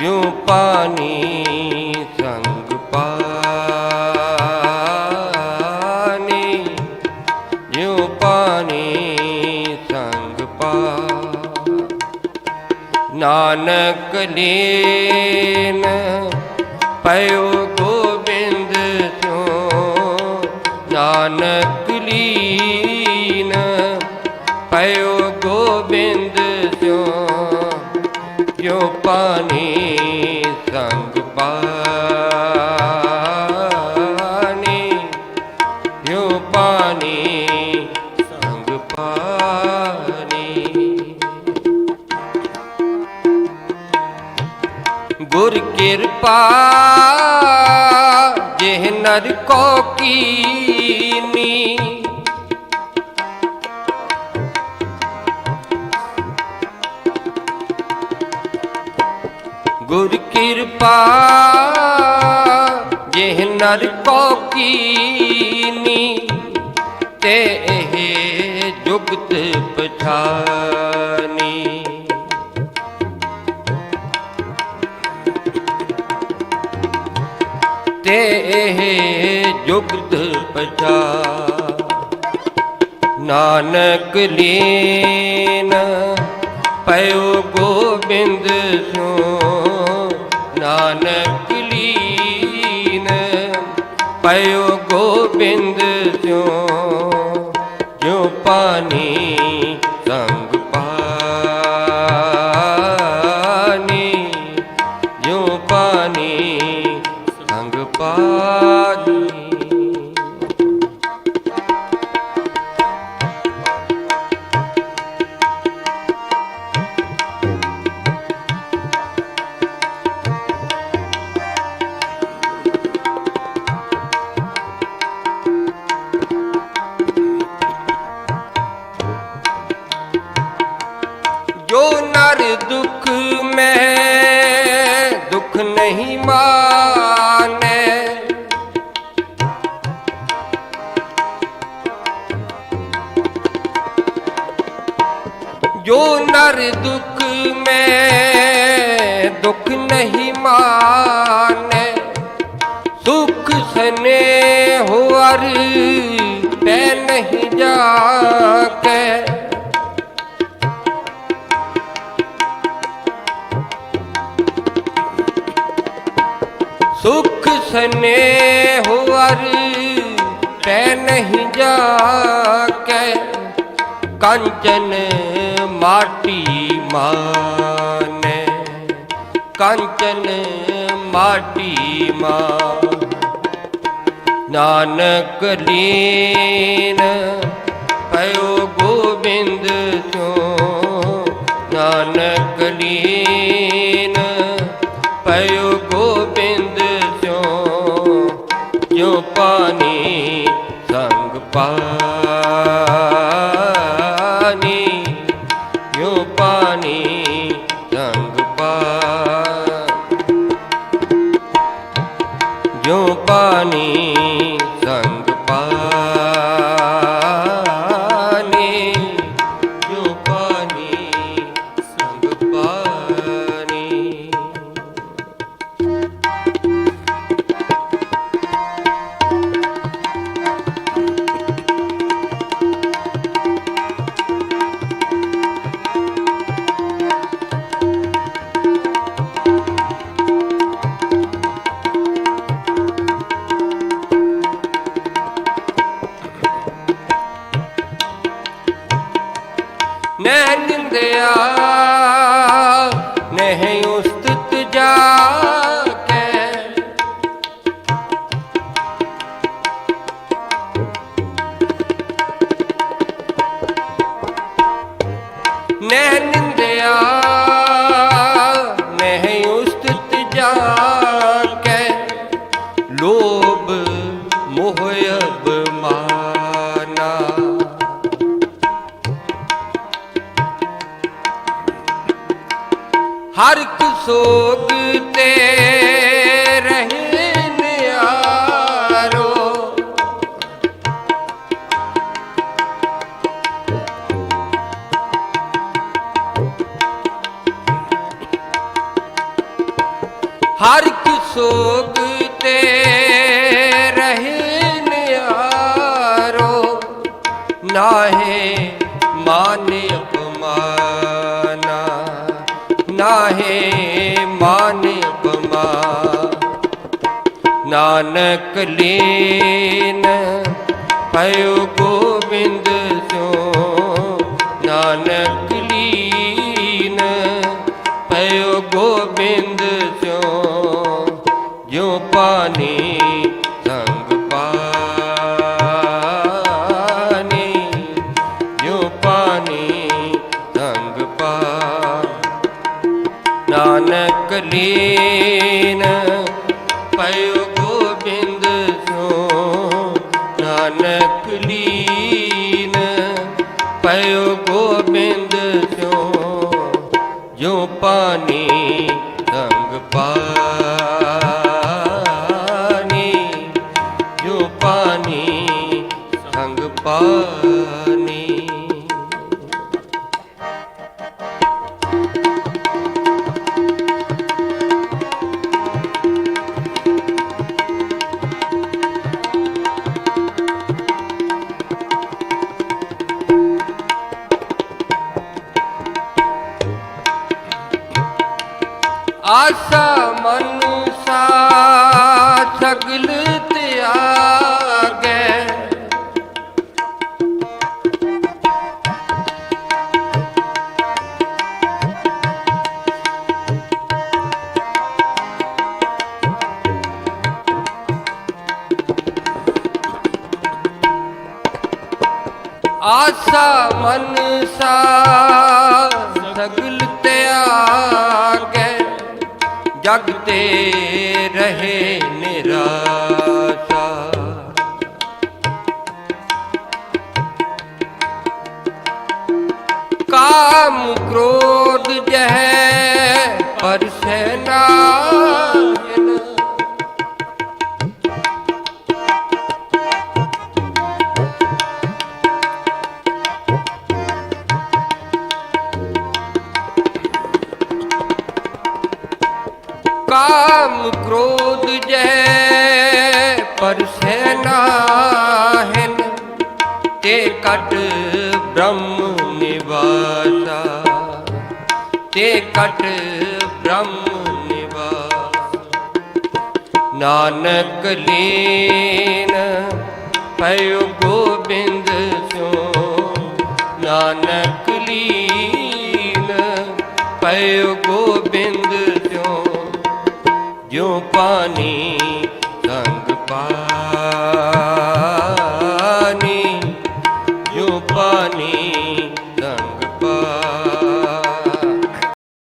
ਜਿਉ ਪਾਣੀ ਸੰਗ ਪਾਣੀ ਜਿਉ ਪਾਣੀ ਸੰਗ ਪਾ। ਨਾਨਕ ਲੀਨ ਪਇਓ ਕਿਰਪਾ, ਜਿਹ ਨਰ ਕੋ ਕੀਨੀ। ਗੁਰ ਕਿਰਪਾ, ਜਿਹ ਨਰ ਕੋ ਕੀਨੀ। ਤੇ ਇਹ ਜੁਗਤ ਪਛਾਨੀ ਤੇ ਇਹ ਜੁਗਤ ਪਛਾ। ਨਾਨਕ ਲੀਨ ਪਇਓ ਗੋਬਿੰਦ ਸੋ ਨਾਨਕ ਲੀਨ ਪਇਓ ਗੋਬਿੰਦ ਸਿਉ। ਜੋ ਪਾਣੀ ਪਾਣੀ ਜੋ ਨਰ ਦੁਖ ਮੈਂ ਦੁਖ ਨਹੀਂ ਮਾਨੇ ਨਰ ਦੁਖ ਮੈਂ ਦੁਖ ਨਹੀਂ ਮਾਨੇ। ਸੁਖ ਸਨੇ ਹੋਰ ਤੈ ਨਹੀਂ ਜਾਕੇ ਸੁਖ ਸਨੇ ਹੋਰ ਤੈ ਨਹੀਂ ਜਾਕੇ ਕੰਚਨ ਮਾਟੀ ਮਾਨੇ ਕੰਚਨ ਮਾਟੀ ਮਾ ਨਾਨਕ ਲੀਨ ਪਇਓ ਗੋਬਿੰਦ ਸੋ ਨਾਨਕ ਲੀਨ ਪਇਓ ਗੋਬਿੰਦ ਸੋ ਜੋ ਪਾਣੀ ਸੰਗ ਪਾ ਨਹਿ ਨਿੰਦਿਆ ਹਰ ਇੱਕ ਸੋਗ ਤੇ ਰਹੇ ਨਿਆਰੋ ਹਰ ਕੀ ਸੋਗ ਤੇ ਰਹੇ ਨਿਆਰੋ ਨਾਹੇ ਮਾਨ ਅਪਮਾਨਾ। ਨਾਹੇ ਮਾਨ ਅਪਮਾਨ ਨਾਨਕ ਲੀਨ ਪਇਓ ਗੋਬਿੰਦ ਸੋ ਨਾਨਕ ਲੀਨ ਪਇਓ ਗੋਬਿੰਦ ਸੋ ਜੋ ਪਾਣੀ ਸੰਗ ਪਾਣੀ ਜੋ ਪਾਣੀ ਨਾਨਕ ਲੀਨ ਪਇਓ ਗੋਬਿੰਦ ਸੋ ਨਾਨਕ ਲੀਨ। ਪਇਓ ਗੋਬਿੰਦ ਸੋ ਜੋ ਪਾਣੀ ਆਸਾ ਮਨੁਸਾ ਸਗਲ ਤਿਆਗੈ। ਆਸਾ ਮਨਸਾ ਜਗ ਤੇ ਰਹੇ। ਕਾਮ ਕ੍ਰੋਧ ਜੈ ਪਰਸੈ ਨਾਹਿਨ ਤੇ ਕਟ ਬ੍ਰਹਮ ਨਿਵਾਸਾ। ਤੇ ਕਟ ਬ੍ਰਹਮ ਨਿਵਾਸ। ਨਾਨਕ ਲੀਨ, ਪਇਓ ਗੋਬਿੰਦ ਸੋ ਨਾਨਕ ਲੀਨ, ਪਇਓ ਗੋਬਿੰਦ ਸੋ ਜੋ ਪਾਣੀ ਸੰਗ ਪਾ